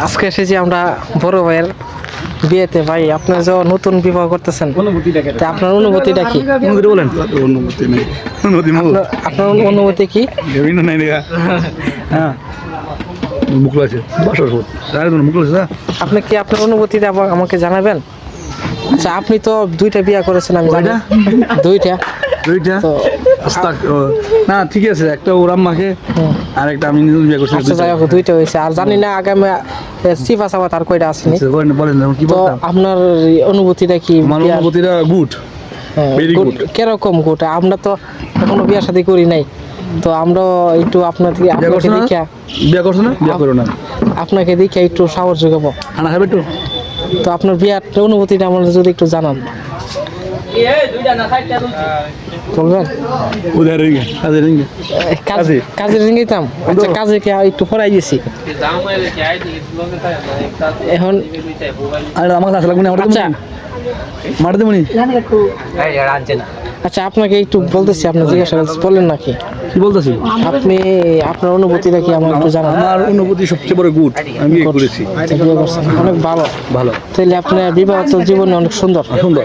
আজকে এসেছি আমরা বড় ভাইয়ের বিয়েতে ভাই আপনার যে নতুন বিবাহ করতেছেন তা আপনার অনুভূতিটা কি? বলেন। অনুমতি নেই। অনুমতি আপনার- আপনার অনুভূতি কি? হ্যাঁ। আছে আপনি কি আপনার অনুভূতিটা আমাকে জানাবেন? আচ্ছা আপনি তো দুইটা বিয়ে করেছেন আমি দুইটা? দুইটা? তো না ঠিক আছে একটা ওর আম্মাকে আর একটা আমি বিয়ে করছি আচ্ছা যাই হোক দুইটা হয়েছে। আর জানি না আগামী সিফা সাবা তার কয়টা আসেনি আচ্ছা, বলেন কি বলতাম? আপনার অনুভূতিটা কি আমার অনুভূতিটা গুড হ্যাঁ. কীরকম গুড? আমরা তো এখনও বিয়ে শাদী করি নাই। তো আমরা একটু আপনাকে করছ দেখা বিয়ে করছ না? বিয়ে করো না। আপনাকে দেখে একটু সাহস যোগাবো। খানা খাবে একটু? তো আপনার বিয়ার অনুভূতিটা আমাদের যদি একটু জানান। রিঙ্গে। কাজে রিঙ্গে। কাজ আচ্ছা কে একটু পরাই গেছি এখন আর আমার কাছে লাগবে না আচ্ছা। মারতে মনি আচ্ছা আপনাকে একটু বলতেছি আপনি জিজ্ঞাসা করতে বললেন নাকি? কি বলতেছি। আপনি আপনার অনুভূতিটা কি আমার একটু জানান। আমার অনুভূতি সবচেয়ে বড় গুড আমি বিয়ে করেছি। আচ্ছা, অনেক ভালো। ভালো। তাহলে আপনার বিবাহ তো জীবনে অনেক সুন্দর। সুন্দর।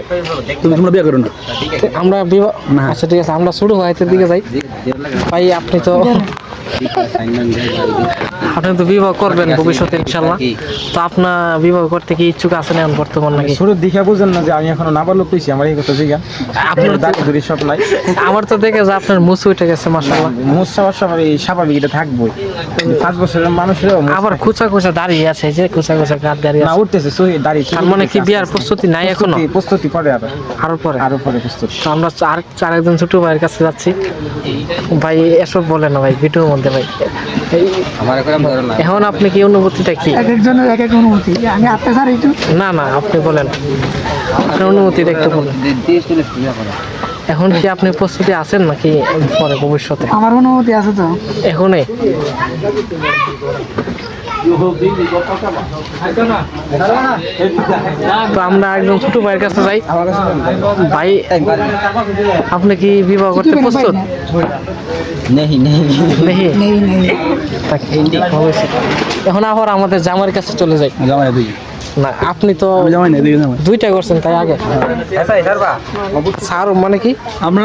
তুমি তোমরা বিয়ে করো না? আমরা বিবাহ না। আচ্ছা ঠিক আছে আমরা শুরু হইতে দিকে যাই। ভাই আপনি তো আপনি তো বিবাহ করবেন ভবিষ্যতে ইনশাল্লাহ তো আপনার বিবাহ করতে কি ইচ্ছুক আছেন এখন বর্তমান নাকি? শুরু দেখে বুঝেন না যে আমি এখনও নাবালক পেয়েছি আমার এই কথা জিগা আপনার দাঁড়ি ধরি সব নাই। আমার তো দেখে যে আপনার মুসু উঠে গেছে মাসাল্লাহ মোট সবার সবার এই স্বাভাবিক এটা থাকবোই। পাঁচ বছরের মানুষের আবার খুচা খুচা দাঁড়িয়ে আছে যে খুচা খুচা গাছ দাঁড়িয়ে না উঠতেছে সহি দাড়ি তার মানে কি বিয়ার প্রস্তুতি নাই এখনও? প্রস্তুতি- প্রস্তুতি পরে আর। আরও পরে? আরও পরে প্রস্তুতি। তো আমরা আর চার একজন ছোট ভাইয়ের কাছে যাচ্ছি। ভাই এসব বলে না ভাই ভিডিওর মধ্যে ভাই। এখন আপনি কি অনুভূতিটা কি? এক একজনের এক এক অনুভূতি। আমি অত্যাচার একটু? না না আপনি বলেন। আপনার অনুভূতিটা একটু বলেন। এখন কি আপনি প্রস্তুতি আছেন নাকি পরে ভবিষ্যতে? আমার অনুভূতি আছে তো। এখনই? তো আমরা একজন ছোট ভাইয়ের কাছে যাই। ভাই আপনি কি বিবাহ করতে প্রস্তুত। এখন আবার আমাদের জামার কাছে চলে যাই। না আপনি তো দুইটা করছেন তাই আগে। স্যার মানে কি? আমরা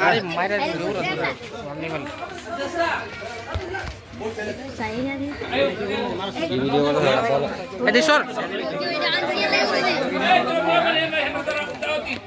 আরে মাইরা কিচ্ছু